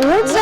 ও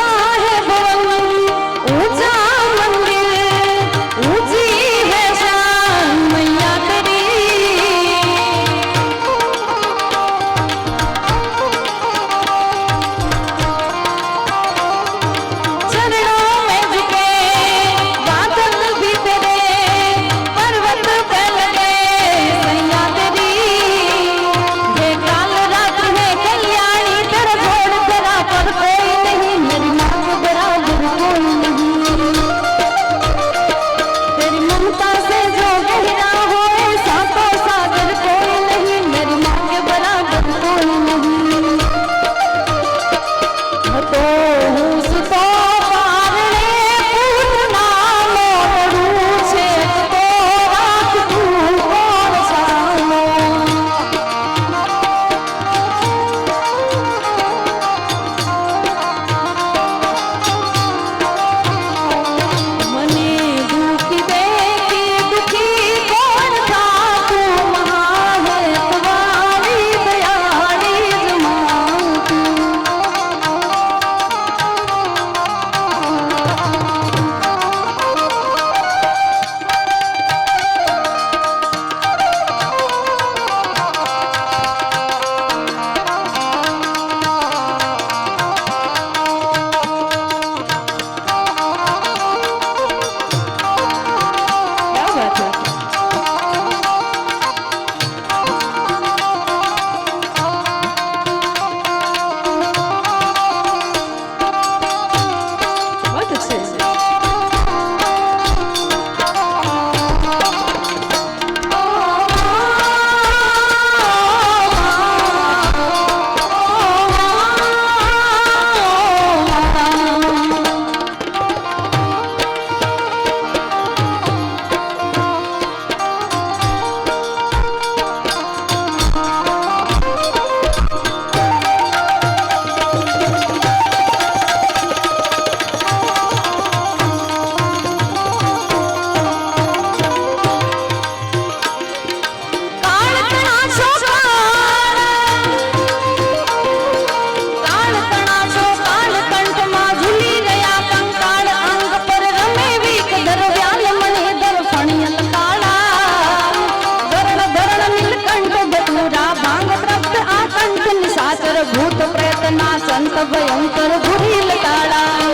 સંત ભયંકર ભૂરીલ કાળા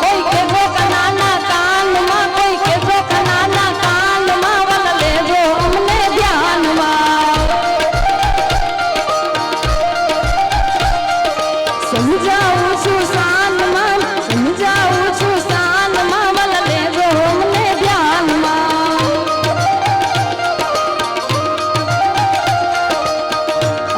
કોઈ કેવો કનાના કાનમાં કોઈ કેવો કનાના કાનમાં વલ લેજો અમને ધ્યાનમાં સમજાવું છું